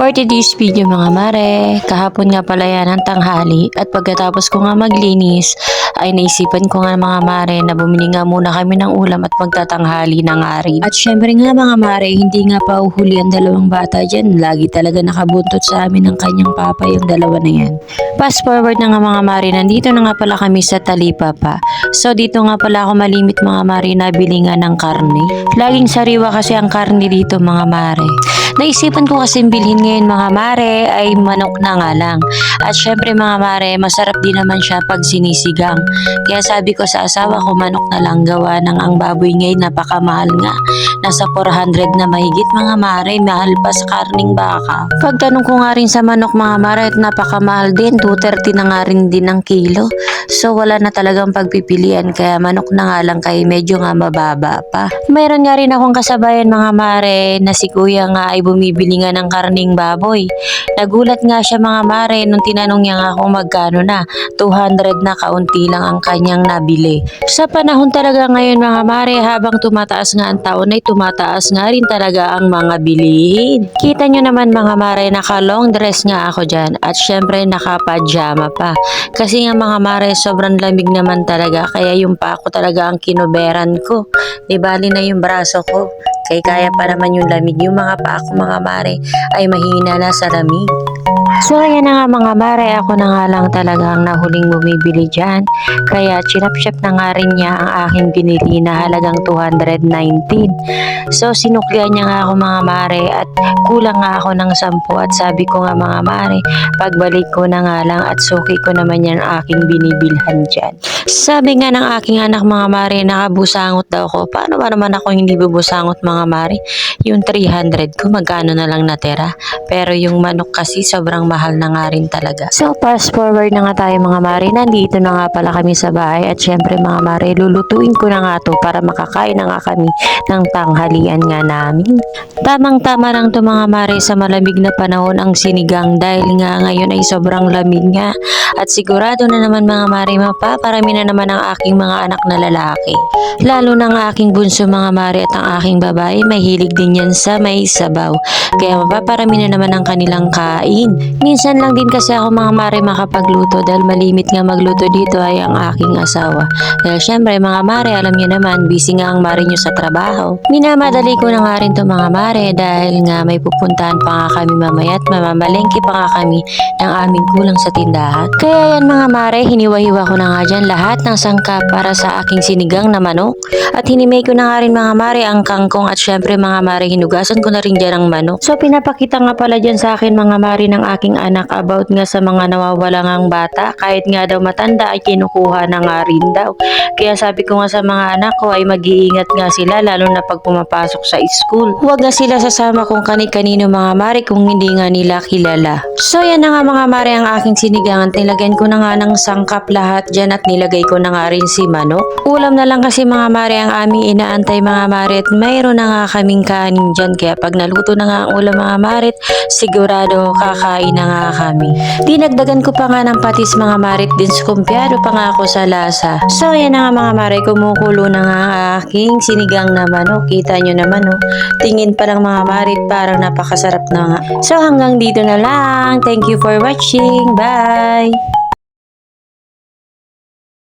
For today's video mga mare, kahapon nga pala yan ang tanghali at pagkatapos ko nga maglinis ay naisipan ko nga mga mare na bumili nga muna kami ng ulam at magtatanghali na nga. At syempre nga mga mare, hindi nga pa uhuli ang dalawang bata dyan. Lagi talaga nakabuntot sa amin ng kanyang papa yung dalawa na yan. Fast forward na nga mga mare, nandito na nga pala kami sa Talipapa. So dito nga pala ako malimit mga mare na bili nga ng karne. Laging sariwa kasi ang karne dito mga mare. Naisipan ko kasi bilhin ngayon mga mare ay manok na nga lang. At syempre mga mare, masarap din naman siya pag sinisigang. Kaya sabi ko sa asawa ko manok na lang gawa ng ang baboy ngayon napakamahal nga. Nasa 400 na mahigit mga mare, mahal pa sa karning baka. Pagtanong ko nga rin sa manok mga mare at napakamahal din, 230 na nga rin din ang kilo. So wala na talagang pagpipilian kaya manok na nga lang kay medyo nga mababa pa. Mayroon nga rin akong kasabayan mga mare na si kuya nga ay bumibili nga ng karning baboy. Nagulat nga siya mga mare nung tinanong niya nga kung magkano na. 200 na kaunti lang ang kanyang nabili. Sa panahon talaga ngayon mga mare habang tumataas nga ang taon ay tumataas nga rin talaga ang mga bilihin. Kita nyo naman mga mare naka long dress nga ako dyan at syempre naka pajama pa. Kasi nga mga mare sobrang lamig naman talaga kaya yung pa ako talaga ang kinuberan ko. Di bali na yung braso ko. Kaya kaya pa naman yung lamig. Yung mga pa ako mga mare ay mahina na sa lamig. So ayan na nga mga mare, ako na nga lang talaga ang nahuling bumibili dyan. Kaya chinapshap na nga rin niya ang aking binili na halagang 219. So sinuklian niya nga ako mga mare at kulang nga ako ng 10 at sabi ko nga mga mare, pagbalik ko na nga lang at suki ko naman yan ang aking binibilhan dyan. Sabi nga ng aking anak mga mare, nakabusangot daw ko. Paano ba naman ako hindi bubusangot mga mare? Yung 300 ko, magkano na lang natira. Pero yung manok kasi sobrang mahal na nga rin talaga. So fast forward na nga tayo mga mare. Nandito na nga pala kami sa bahay at syempre mga mare, lulutuin ko na nga to para makakain na nga kami ng tanghalian nga namin. Tamang tama lang to mga mare sa malamig na panahon ang sinigang dahil nga ngayon ay sobrang lamig nga. At sigurado na naman mga mare, mapaparami na naman ang aking mga anak na lalaki. Lalo ng aking bunso mga mare at ang aking babae, may hilig din yan sa may sabaw. Kaya mapaparami na naman ang kanilang kain. Minsan lang din kasi ako mga mare makapagluto dahil malimit nga magluto dito ay ang aking asawa. Dahil syempre mga mare, alam niyo naman, busy nga ang mare niyo sa trabaho. Minamadali ko na nga rin to mga mare dahil nga may pupuntahan pa nga kami mamaya at mamamalengke pa nga kami ng aming kulang sa tindahan. Kaya yan mga mare, hiniwa-hiwa ko na nga dyan lahat ng sangkap para sa aking sinigang na manok. At hinimay ko na nga rin mga mare ang kangkong at syempre mga mare, hinugasan ko na rin dyan ang manok. So pinapakita nga pala dyan sa akin mga mare ng aking anak about nga sa mga nawawala ngang bata. Kahit nga daw matanda ay kinukuha na nga rin daw. Kaya sabi ko nga sa mga anak ko ay mag-iingat nga sila lalo na pag pumapasok sa school. Huwag nga sila sasama kung kani-kanino mga mare kung hindi nga nila kilala. So yan na nga mga mare ang aking sinigangan. Nilagyan ko na nga ng sangkap lahat dyan at nilagay ko na nga rin si manok. Ulam na lang kasi mga mare ang aming inaantay mga mare at mayroon na nga kaming kanin dyan. Kaya pag naluto na nga ang ulam mga mare, sigurado kakain na nga kami. Dinagdagan ko pa nga ng patis mga marit din skumpyado pa nga ako sa lasa. So yan na nga mga mare, kumukulo na nga ang aking sinigang na manok. Kita nyo naman oh. Tingin pa lang mga marit, parang napakasarap na nga. So hanggang dito na lang. Thank you for watching. Bye!